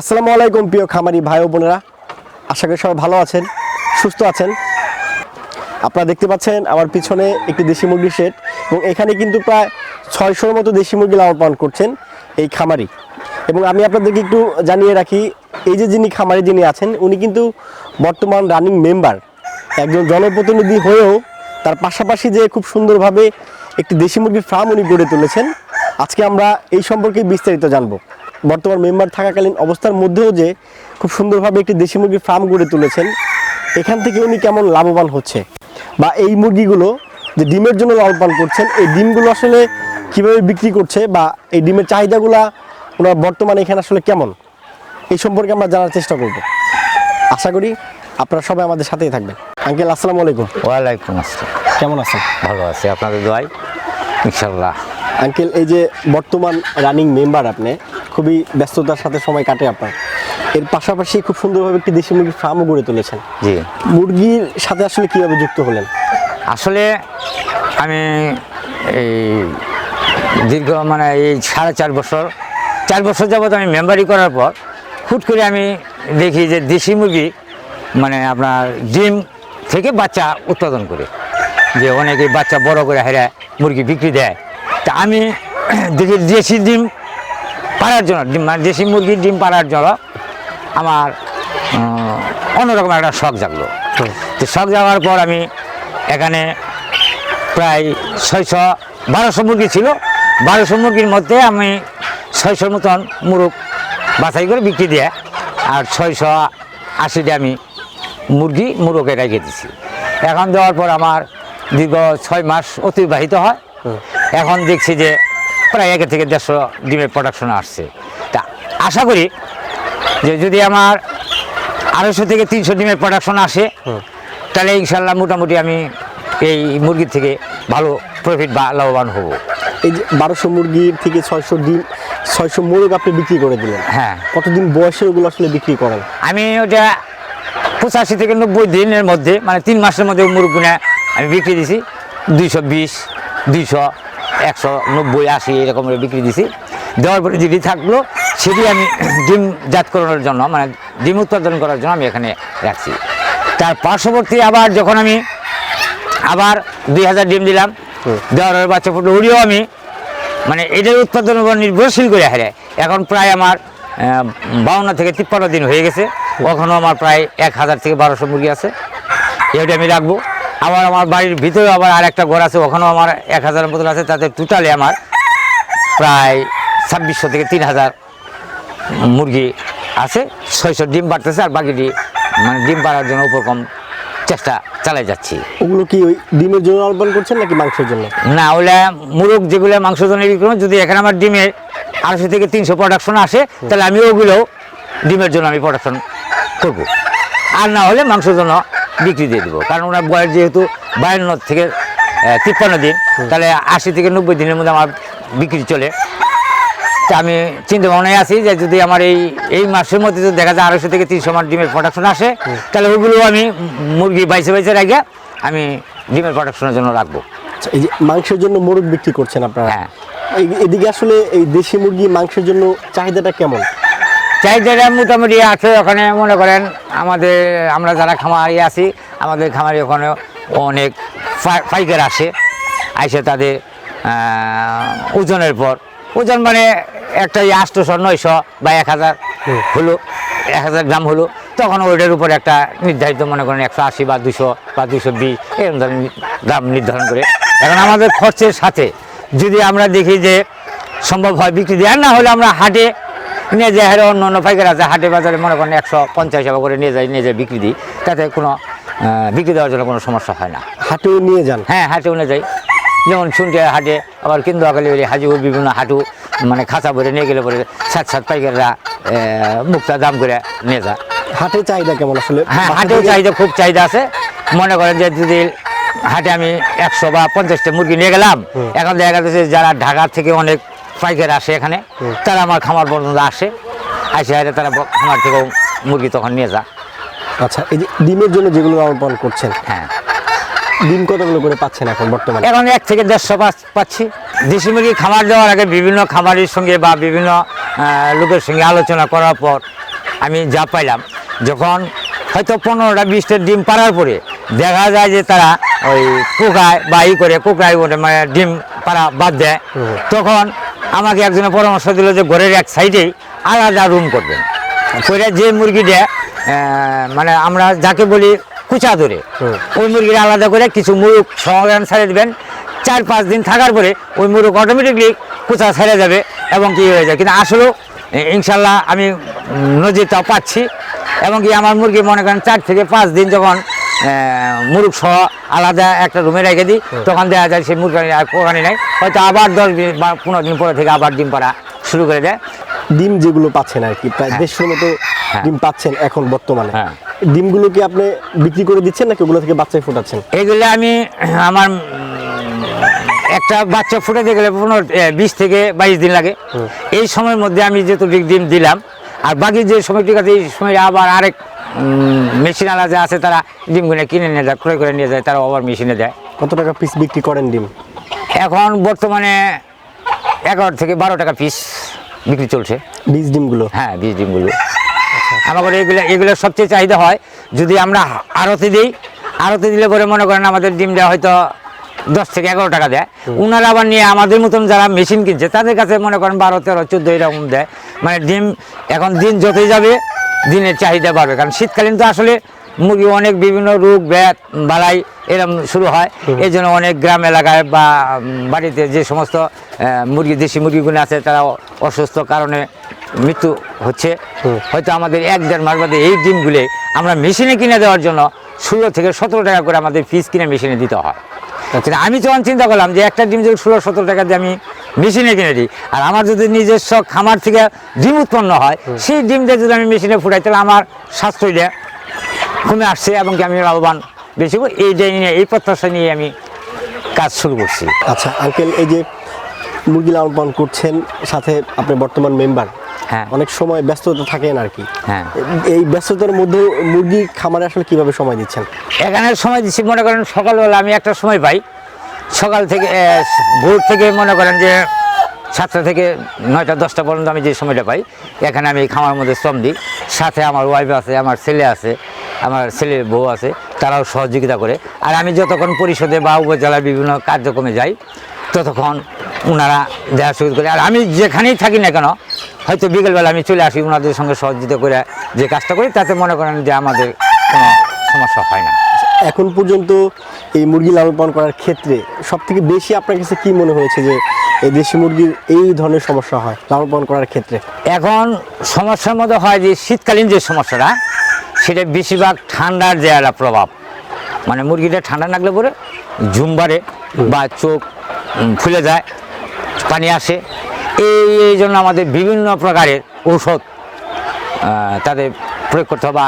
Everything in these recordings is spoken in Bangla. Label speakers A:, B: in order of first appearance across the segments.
A: আসসালামু আলাইকুম, প্রিয় খামারি ভাই বোনেরা। আশা করি সবাই ভালো আছেন, সুস্থ আছেন। আপনারা দেখতে পাচ্ছেন আমার পিছনে একটি দেশি মুরগির শেড এবং এখানে কিন্তু প্রায় ছয়শোর মতো দেশি মুরগি লালন পালন করছেন এই খামারি। এবং আমি আপনাদেরকে একটু জানিয়ে রাখি, এই যে যিনি খামারি যিনি আছেন, উনি কিন্তু বর্তমান রানিং মেম্বার একজন জনপ্রতিনিধি হয়েও তার পাশাপাশি যে খুব সুন্দরভাবে একটি দেশি মুরগির ফার্ম উনি গড়ে তুলেছেন, আজকে আমরা এই সম্পর্কে বিস্তারিত জানব। বর্তমান মেম্বার থাকাকালীন অবস্থার মধ্যেও যে খুব সুন্দরভাবে একটি দেশি মুরগির ফার্ম গড়ে তুলেছেন এখান থেকে উনি কেমন লাভবান হচ্ছে? বা এই মুরগিগুলো যে ডিমের জন্য লালন পালন করছেন এই ডিমগুলো আসলে কীভাবে বিক্রি করছে বা এই ডিমের চাহিদাগুলা ওনার বর্তমানে এখানে আসলে কেমন? এই সম্পর্কে আমরা জানার চেষ্টা করব। আশা করি আপনারা সবাই আমাদের সাথেই থাকবেন। আঙ্কেল আসসালামু আলাইকুম।
B: ওয়ালাইকুম আসসালাম।
A: কেমন আছেন?
B: ভালো আছি। আপনাদের দোয়াই? ইনশাল্লাহ
A: আঙ্কেল এই যে বর্তমান রানিং মেম্বার আপনি খুবই ব্যস্ততার সাথে সময় কাটে আপনার। এর পাশাপাশি খুব সুন্দরভাবে একটি দেশি মুরগির ফার্মও গড়ে তুলেছেন।
B: জি।
A: মুরগির সাথে আসলে কীভাবে যুক্ত হলেন?
B: আসলে আমি এই দীর্ঘ মানে এই সাড়ে চার বছর চার বছর যাবৎ আমি মেম্বারি করার পর হুট করে আমি দেখি যে দেশি মুরগি মানে আপনার ডিম থেকে বাচ্চা উৎপাদন করে। যে অনেকে বাচ্চা বড় করে হেরে মুরগি বিক্রি দেয়। তা আমি দেখি দেশি ডিম পাড়ার জন্য ডিম মানে দেশি মুরগির ডিম পাড়ার জন্য আমার অন্যরকম একটা শখ জাগলো। তো শখ জাগার পর আমি এখানে প্রায় ছয়শো বারোশো মুরগি ছিল। বারোশো মুরগির মধ্যে আমি ছয়শোর মতন মুরগ বাছাই করে বিক্রি দিয়ে আর ছয়শো আশিটা আমি মুরগি মুরগে রেখে দিছি এখন দেওয়ার পর আমার দীর্ঘ ছয় মাস অতিবাহিত হয়। এখন দেখছি যে প্রায় একে থেকে দেড়শো ডিমের প্রোডাকশন আসছে। তা আশা করি যে যদি আমার আড়াইশো থেকে তিনশো ডিমের প্রোডাকশন আসে তাহলে ইনশাল্লাহ মোটামুটি আমি এই মুরগির থেকে ভালো প্রফিট বা লাভবান হব।
A: এই যে বারোশো মুরগির থেকে ছয়শো ডিম ছয়শো মোরগ আপনি বিক্রি করে দিলেন।
B: হ্যাঁ।
A: কতদিন বয়সে ওগুলো আসলে বিক্রি করেন?
B: আমি ওটা পঁচাশি থেকে নব্বই দিনের মধ্যে মানে তিন মাসের মধ্যে মুরগুনা আমি বিক্রি দিছি। দুইশো বিশ দুইশো একশো নব্বই আশি এরকম করে বিক্রি দিছি। দেওয়ার পরে যেটি থাকল সেটি আমি ডিম জাতকরণের জন্য মানে ডিম উৎপাদন করার জন্য আমি এখানে রাখছি। তার পার্শ্ববর্তী আবার যখন আমি আবার দুই হাজার ডিম দিলাম দেওয়ার বাচ্চা ফুটলো ওরিও আমি মানে এটার উৎপাদনের উপর নির্ভরশীল করে হারে। এখন প্রায় আমার বাউন্ন থেকে তিপ্পান্ন দিন হয়ে গেছে। ওখানেও আমার প্রায় এক হাজার থেকে বারোশো মুরগি আছে। এটা আমি রাখব। আবার আমার বাড়ির ভিতরে আবার আর একটা ঘর আছে ওখানেও আমার এক হাজার মতন আছে তাতে টোটালে আমার প্রায় ছাব্বিশশো থেকে তিন হাজার মুরগি আছে ছয়শো ডিম বাড়তেছে আর বাকিটি মানে ডিম বাড়ার জন্য উপরকম চেষ্টা চালাই যাচ্ছি।
A: ওগুলো কি ওই ডিমের জন্য পালন করছেন নাকি মাংসের জন্য?
B: না ওগুলা মুরগ যেগুলো মাংস জন্য বিক্রি যদি এখানে আমার ডিমের আড়াইশো থেকে তিনশো প্রোডাকশন আসে তাহলে আমি ওগুলো ডিমের জন্য আমি প্রোডাকশন করব। আর না হলে মাংসের জন্য বিক্রি দিয়ে দেবো। কারণ ওনার বয়স যেহেতু বায়ান্ন থেকে তিপ্পান্ন দিন তাহলে আশি থেকে নব্বই দিনের মধ্যে আমার বিক্রি চলে। তা আমি চিন্তা ভাবনায় আছি যে যদি আমার এই এই মাসের মধ্যে যদি দেখা যায় আড়াইশো থেকে তিনশো আমার ডিমের প্রোডাকশন আসে তাহলে ওগুলো আমি মুরগি বাইসে বাইসে রাখে আমি ডিমের প্রোডাকশনের জন্য রাখব।
A: আচ্ছা, এই যে মাংসের জন্য মোরগ বিক্রি করছেন আপনারা।
B: হ্যাঁ।
A: এদিকে আসলে এই দেশি মুরগি মাংসের জন্য চাহিদাটা কেমন?
B: চাহিদাটা মোটামুটি আছে ওখানে মনে করেন আমাদের আমরা যারা খামারি আছি আমাদের খামারি ওখানে অনেক ফা- পাইকার আসে আইসে তাদের ওজনের পর। ওজন মানে একটা আটশোশো নয়শো বা এক হাজার হলো এক হাজার গ্রাম হলো তখন ওইটার উপর একটা নির্ধারিত মনে করেন একশো আশি বা দুশো বা দুশো বিশ এরকম ধরনের দাম নির্ধারণ করে। এখন আমাদের খরচের সাথে যদি আমরা দেখি যে সম্ভব হয় বিক্রি দেওয়ার না হলে আমরা হাটে নিয়ে যাই হারে অন্য অন্য পাইকার আছে হাটে বাজারে মনে করেন একশো পঞ্চাশ টাকা করে নিয়ে যাই নিয়ে বিক্রি দিই তাতে কোনো বিক্রি দেওয়ার জন্য কোনো সমস্যা হয় না।
A: হাটেও নিয়ে যান?
B: হ্যাঁ হাটেও নিয়ে যাই। যেমন শুনতে হাটে আবার কিন্তু আকালি বেরিয়ে হাজিপুর বিভিন্ন হাটু মানে খাঁচা ভরে নিয়ে গেলে পরে সাত সাত পাইকাররা মুক্তা দাম করে নিয়ে যায়।
A: হাটে চাহিদা কেমন আসলে?
B: হ্যাঁ হাটেও চাহিদা খুব চাহিদা আছে। মনে করেন যে যদি হাটে আমি একশো বা পঞ্চাশটা মুরগি নিয়ে গেলাম এখন দেখা যাচ্ছে যারা ঢাকা থেকে অনেক পাইকার আসে এখানে। তারা আমার খামার পর্যন্ত আসে। আসে হাটে তারা খামার থেকেও মুরগি তখন নিয়ে যা
A: আচ্ছা এই যে ডিমের জন্য যেগুলো পালন করছেন
B: হ্যাঁ।
A: ডিম কতগুলো করে পাচ্ছেন এখন বর্তমানে?
B: এখন এক থেকে দেড়শো পাঁচ- পাচ্ছি। দেশি মুরগি খামার দেওয়ার আগে বিভিন্ন খামারের সঙ্গে বা বিভিন্ন লোকের সঙ্গে আলোচনা করার পর আমি যা পাইলাম যখন হয়তো পনেরোটা বিশটা ডিম পাড়ার পরে দেখা যায় যে তারা ওই কোকায় বা ই করে কোকায় মানে ডিম পাড়া বাদ দেয় তখন আমাকে একজনের পরামর্শ দিল যে ঘরের এক সাইডেই আলাদা রুম করবেন। করে যে মুরগিটা মানে আমরা যাকে বলি কুচা ধরে। ওই মুরগিটা আলাদা করে কিছু মুরগ সমাধান ছেড়ে দেবেন। চার পাঁচ দিন থাকার পরে ওই মুরগ অটোমেটিকলি কুচা ছেড়ে যাবে এবং কি হয়ে যায়। কিন্তু আসলেও ইনশাল্লাহ আমি নজিরটা পাচ্ছি এবং কি আমার মুরগি মনে করেন চার থেকে পাঁচ দিন যখন মুরগ সহ আলাদা একটা রুমে রেখে দিই। তখন দেখা যায় সেই মুরগি আর কোরআনি নাই। হয়তো আবার দশ দিন বা পনেরো দিন পরে থেকে আবার ডিম পাড়া শুরু করে দেয়।
A: ডিম যেগুলো পাচ্ছেন আর কি প্রায়
B: হ্যাঁ।
A: দেড়শোর মতো
B: হ্যাঁ।
A: ডিম পাচ্ছেন এখন বর্তমানে।
B: হ্যাঁ।
A: ডিমগুলো কি আপনি বিক্রি করে দিচ্ছেন নাকি ওগুলো থেকে বাচ্চাই ফোটাচ্ছেন?
B: এগুলো আমি আমার একটা বাচ্চা ফুটাতে গেলে পনেরো বিশ থেকে বাইশ দিন লাগে। এই সময়ের মধ্যে আমি যেহেতু ডিম ডিম দিলাম আর বাকি যে সময়টি আছে এই সময় আবার আরেক মেশিন আলা যে আছে তারা ডিমগুলো কিনে নিয়ে যায় ক্রয় করে নিয়ে যায় তারা আবার মেশিনে দেয়।
A: কত টাকা পিস বিক্রি করেন ডিম?
B: এখন বর্তমানে এগারো থেকে বারো টাকা পিস বিক্রি চলছে।
A: বীজ ডিমগুলো?
B: হ্যাঁ বীজ ডিমগুলো। আমাদের এগুলো এগুলো সবচেয়ে চাহিদা হয় যদি আমরা আড়তে দিই আড়তে দিলে পরে মনে করেন আমাদের ডিমটা হয়তো দশ থেকে এগারো টাকা দেয়। উনারা আবার নিয়ে আমাদের মতন যারা মেশিন কিনছে তাদের কাছে মনে করেন বারো তেরো চোদ্দ এরকম দেয়। মানে ডিম এখন দিন যতই যাবে দিনের চাহিদা বাড়বে। কারণ শীতকালীন তো আসলে মুরগি অনেক বিভিন্ন রোগ ব্যাত বালাই এরকম শুরু হয়। এই জন্য অনেক গ্রাম এলাকায় বা বাড়িতে যে সমস্ত মুরগি দেশি মুরগিগুলো আছে তারা অসুস্থ কারণে মৃত্যু হচ্ছে। হয়তো আমাদের এক দেড় মাস বাদে এই ডিমগুলো আমরা মেশিনে কিনে দেওয়ার জন্য ষোলো থেকে সতেরো টাকা করে আমাদের ফিস কিনে মেশিনে দিতে হয়। কিন্তু আমি তখন চিন্তা করলাম যে একটা ডিম যদি ষোলো সতেরো টাকা দিয়ে আমি মেশিনে কিনে দিই। আর আমার যদি নিজস্ব খামার থেকে ডিম উৎপন্ন হয় সেই ডিমটা যদি আমি মেশিনে ফুটাই তাহলে আমার স্বাস্থ্যটা কমে আসছে এবং কি আমি লাভবান বেশি। এইটাই নিয়ে এই প্রত্যাশা নিয়ে আমি কাজ শুরু করছি।
A: আচ্ছা আঙ্কেল এই যে মুরগি লালন পালন করছেন সাথে আপনি বর্তমান মেম্বার
B: হ্যাঁ।
A: অনেক সময় ব্যস্ততা থাকেন আর কি।
B: হ্যাঁ।
A: এই ব্যস্ততার মধ্যে মুরগি খামারে আসলে কীভাবে সময় দিচ্ছেন?
B: এখানে সময় দিচ্ছি মনে করেন সকালবেলা আমি একটা সময় পাই সকাল থেকে ভোর থেকে মনে করেন যে সাতটা থেকে নয়টা, দশটা পর্যন্ত আমি যে সময়টা পাই, এখানে আমি খামার মধ্যে শ্রম দিই। সাথে আমার ওয়াইফ আছে, আমার ছেলে আছে, আমার ছেলের বউ আছে, তারাও সহযোগিতা করে। আর আমি যতক্ষণ পরিষদে বা উপজেলার বিভিন্ন কার্যক্রমে যাই, ততক্ষণ ওনারা দেওয়া শুরু করে। আর আমি যেখানেই থাকি না কেন, হয়তো বিকেলবেলা আমি চলে আসি ওনাদের সঙ্গে সহযোগিতা করে, যে কাজটা করি, তাতে মনে করেন যে আমাদের কোনো সমস্যা হয় না।
A: এখন পর্যন্ত এই মুরগি লালন পালন করার ক্ষেত্রে সব থেকে বেশি আপনার কাছে কি মনে হয়েছে যে এই দেশি মুরগির এই ধরনের সমস্যা হয় লালন পালন করার ক্ষেত্রে?
B: এখন সমস্যার মধ্যে হয় যে শীতকালীন যে সমস্যাটা, সেটা বেশিরভাগ ঠান্ডার যে একটা প্রভাব। মানে মুরগিটা ঠান্ডা লাগলে পরে ঝুম বাড়ে বা চোখ ফুলে যায়, পানি আসে। এই এই জন্য আমাদের বিভিন্ন প্রকারের ঔষধ তাদের প্রয়োগ করতে হয় বা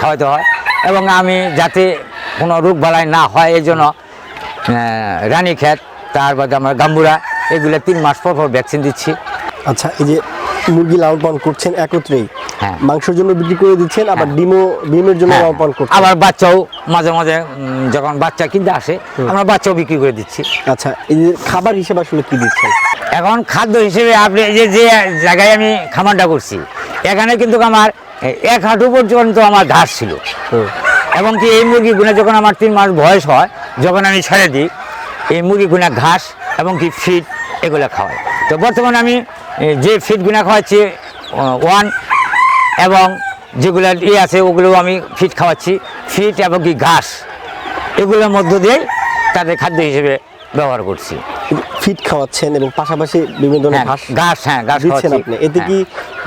B: খাওয়াতে হয়। এবং আমি যাতে কোনো রোগ বালাই না হয় এই জন্য রানী ক্ষেত তার বাদে আমরা গাম্বুরা এগুলো তিন মাস পর পর ভ্যাকসিন দিচ্ছি।
A: আচ্ছা এই যে মুরগি লালন পালন করছেন একত্রেই
B: হ্যাঁ।
A: মাংসের জন্য বিক্রি করে দিচ্ছেন আবার ডিমও ডিমের জন্য
B: হ্যাঁ,
A: লালন পালন করছেন।
B: আবার বাচ্চাও মাঝে মাঝে যখন বাচ্চা কিনতে আসে আমরা বাচ্চাও বিক্রি করে দিচ্ছি।
A: আচ্ছা এই যে খাবার হিসেবে আসলে কি দিচ্ছেন?
B: এখন খাদ্য হিসেবে আপনি এই যে যে জায়গায় আমি খামারটা করছি এখানে কিন্তু আমার এক হাঁটু পর্যন্ত আমার ঘাস ছিল। এবং কি এই মুরগিগুলো যখন আমার তিন মাস বয়স হয় যখন আমি ছেড়ে দিই এই মুরগিগুলো ঘাস এবং কি ফিড এগুলো খাওয়াই। তো বর্তমানে আমি যে ফিডগুলো খাওয়াচ্ছি ওয়ান এবং যেগুলো ইয়ে আছে ওগুলো আমি ফিড খাওয়াচ্ছি। ফিড এবং কি ঘাস এগুলোর মধ্য দিয়ে তাদের খাদ্য হিসেবে ব্যবহার করছি।
A: ফিট খাওয়াচ্ছেন এবং পাশাপাশি বিভিন্ন ধরনের
B: হ্যাঁ,
A: ঘাস
B: ঘাস হ্যাঁ ঘাস
A: দিচ্ছেন আপনি। এতে
B: হ্যাঁ।
A: কি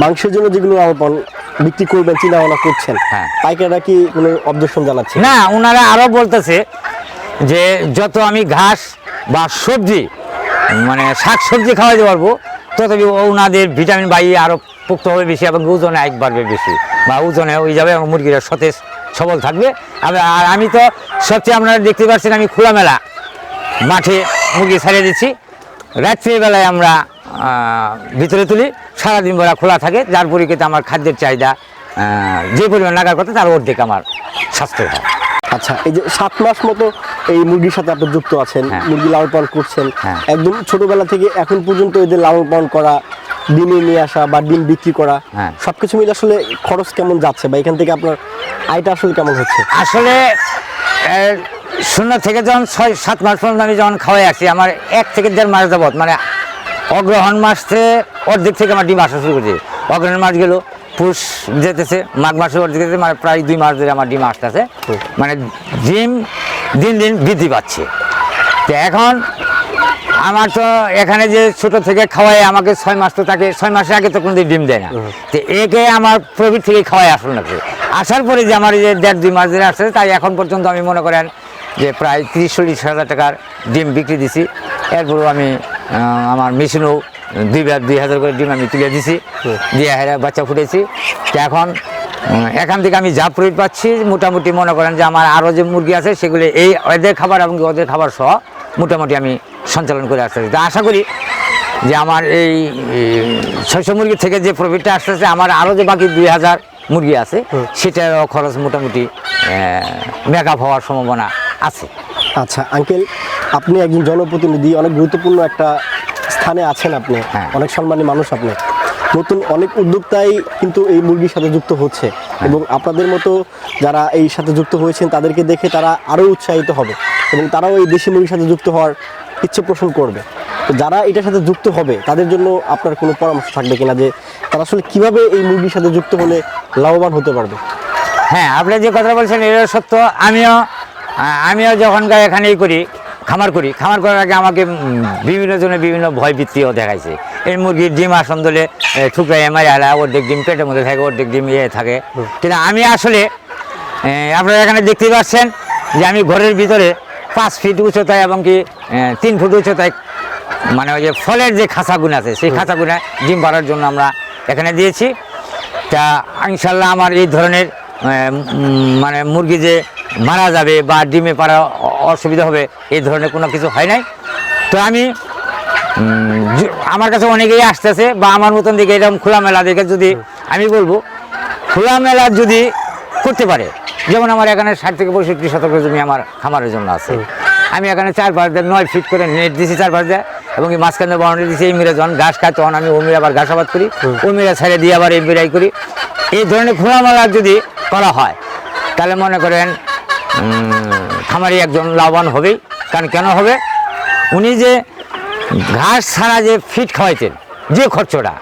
A: মাংসের জন্য যেগুলো লালন পালন বিক্রি করবেন চিন্তা ভাবনা করছেন।
B: হ্যাঁ।
A: পাইকাররা কি কোনো অবজেকশন জানাচ্ছে?
B: না ওনারা আরও বলতেছে যে যত আমি ঘাস বা সবজি মানে শাক সবজি খাওয়াতে পারব ততই ওনাদের ভিটামিন বাই আরও পুক্ত হবে বেশি এবং ওজনে এক বাড়বে বেশি বা ওজনে ওই যাবে এবং মুরগিরা সতেজ সবল থাকবে। আর- আর আমি তো সবচেয়ে আপনারা দেখতে পাচ্ছেন আমি খোলামেলা মাঠে মুরগি ছাড়িয়ে দিচ্ছি। রাত্রিবেলায় আমরা ভিতরে তুলি সারাদিন বেলা খোলা থাকে যার পরিপ্রেক্ষিতে আমার খাদ্যের চাহিদা যে পরিমাণ লাগার কথা তার অর্ধেক আমার স্বাস্থ্য হয়
A: আচ্ছা এই যে সাত মাস মতো এই মুরগির সাথে আপনি যুক্ত আছেন
B: হ্যাঁ।
A: মুরগি লালন পালন করছেন
B: হ্যাঁ।
A: একদম ছোটবেলা থেকে এখন পর্যন্ত এদের লালন পালন করা ডিমে নিয়ে আসা বা ডিম বিক্রি করা
B: হ্যাঁ।
A: সবকিছু মিলে আসলে খরচ কেমন যাচ্ছে বা এখান থেকে আপনার আয়টা আসলে কেমন হচ্ছে
B: আসলে শূন্য থেকে যখন ছয় সাত মাস পর্যন্ত আমি যখন খাওয়াই আসি আমার এক থেকে দেড় মাস যাবত মানে অগ্রহণ মাস থেকে অর্ধেক থেকে আমার ডিম আসা শুরু করছে। অগ্রহণ মাস গেল পুষ যেতেছে মাঘ মাসে অর্ধেক যেতেছে মানে প্রায় দুই মাস ধরে আমার ডিম আসতেছে। মানে ডিম দিন দিন বৃদ্ধি পাচ্ছে। তো এখন আমার তো এখানে যে ছোট থেকে খাওয়াই আমাকে ছয় মাস তো তাকে ছয় মাসের আগে তো কোনোদিন ডিম দেয় না। তো একে আমার প্রবৃত্তি থেকে খাওয়াই আসল না। আসার পরে যে আমার এই যে দেড় দুই মাস ধরে আসছে তাই এখন পর্যন্ত আমি মনে করেন যে প্রায় তিরিশ চল্লিশ হাজার টাকার ডিম বিক্রি দিছি। এরপরেও আমি আমার মেশিনেও দুই দুই হাজার করে ডিম আমি তুলে দিছি দিয়ে হেরা বাচ্চা ফুটেছি। তো এখন এখান থেকে আমি যা প্রফিট পাচ্ছি মোটামুটি মনে করেন যে আমার আরও যে মুরগি আছে সেগুলি এই এদের খাবার এবং ওদের খাবার সহ মোটামুটি আমি সঞ্চালন করে আসতেছি। তা আশা করি যে আমার এই ছয়শো মুরগি থেকে যে প্রফিটটা আসতেছে আমার আরও যে বাকি দুই হাজার মুরগি আছে সেটারও খরচ মোটামুটি মেকআপ হওয়ার সম্ভাবনা আছে।
A: আচ্ছা আঙ্কেল আপনি একজন জনপ্রতিনিধি অনেক গুরুত্বপূর্ণ একটা স্থানে আছেন আপনি
B: হ্যাঁ।
A: অনেক সম্মানী মানুষ আপনি নতুন অনেক উদ্যোক্তাই কিন্তু এই মুরগির সাথে যুক্ত হচ্ছে
B: হ্যাঁ।
A: এবং আপনাদের মতো যারা এই সাথে যুক্ত হয়েছেন তাদেরকে দেখে তারা আরও উৎসাহিত হবে এবং তারাও এই দেশি মুরগির সাথে যুক্ত হওয়ার ইচ্ছে পোষণ করবে তো যারা এটার সাথে যুক্ত হবে তাদের জন্য আপনার কোনো পরামর্শ থাকবে কিনা যে তারা আসলে কীভাবে এই মুরগির সাথে যুক্ত হলে লাভবান হতে পারবে
B: হ্যাঁ আপনি যে কথা বলছেন এটা সত্য আমিও আমিও যখন গা এখানেই করি খামার করি। খামার করার আগে আমাকে বিভিন্ন জনে বিভিন্ন ভয় বৃত্তিও দেখাইছে। এই মুরগির ডিম আসন দলে ঠুকরা এমাই আলা অর্ধেক ডিম পেটের মধ্যে থাকে অর্ধেক ডিম ইয়ে থাকে। কিন্তু আমি আসলে আপনারা এখানে দেখতেই পাচ্ছেন যে আমি ঘরের ভিতরে পাঁচ ফিট উচ্চতায় এবং কি তিন ফুট উচ্চতায় মানে ওই যে ফলের যে খাঁচাগুন আছে সেই খাঁচাগুনে ডিম পাড়ার জন্য আমরা এখানে দিয়েছি। তা ইনশাল্লাহ আমার এই ধরনের মানে মুরগি যে মারা যাবে বা ডিমে পাড়া অসুবিধা হবে এই ধরনের কোনো কিছু হয় নাই। তো আমি আমার কাছে অনেকেই আসতেছে বা আমার মতন দিকে এরকম খোলামেলা দেখে যদি আমি বলব খোলামেলা যদি করতে পারে যেমন আমার এখানে ষাট থেকে পঁয়ষট্টি শতক জমি আমার খামারের জন্য আছে। আমি এখানে চার পাঁচ দিয়ে নয় ফিট করে নেট দিছি চার পাঁচ দিয়ে এবং এই মাঝখানে বাউন্ডারি দিছি এই মিরে যখন ঘাস খায় তখন আমি ও মিরে আবার ঘাসাবাদ করি ও মিরে ছেড়ে দিয়ে আবার এই মিরাই করি। এই ধরনের খোলামেলা যদি করা হয় তাহলে মনে করেন খামারি একজন লাভবান হবেই কারণ কেন হবে? উনি যে ঘাস ছাড়া যে ফিট খাওয়াইতেন যে খরচটা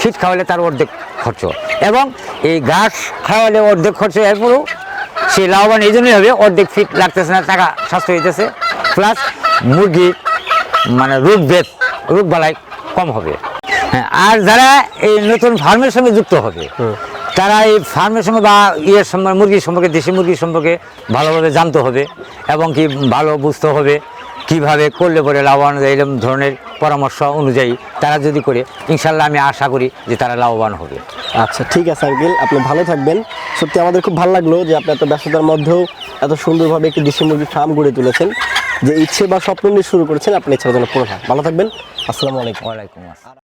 B: ফিট খাওয়ালে তার অর্ধেক খরচ। এবং এই ঘাস খাওয়ালে অর্ধেক খরচ এরপরেও সে লাভবান এই জন্যই হবে অর্ধেক ফিট লাগতেছে না টাকা স্বাস্থ্য হইতেছে। প্লাস মুরগির মানে রোগ বেদ রোগ বালাই কম হবে। হ্যাঁ আর যারা এই নতুন ফার্মের সঙ্গে যুক্ত হবে তারা এই ফার্মের সঙ্গে বা ইয়ের সম্পর্কে মুরগির সম্পর্কে দেশি মুরগির সম্পর্কে ভালোভাবে জানতে হবে এবং কি ভালো বুঝতে হবে কীভাবে করলে পরে লাভবান এরকম ধরনের পরামর্শ অনুযায়ী তারা যদি করে ইনশাল্লাহ আমি আশা করি যে তারা লাভবান হবে।
A: আচ্ছা ঠিক আছে আঙ্কেল আপনি ভালো থাকবেন। সত্যি আমাদের খুব ভালো লাগল যে আপনি এত ব্যস্ততার মধ্যেও এত সুন্দরভাবে একটি দেশি মুরগির ফার্ম গড়ে তুলেছেন। যে ইচ্ছে বা স্বপ্ন নিয়ে শুরু করেছেন আপনি ইচ্ছার জন্য পূরণ হয় ভালো থাকবেন। আসসালামু আলাইকুম।
B: ওয়ালাইকুম আসসালাম।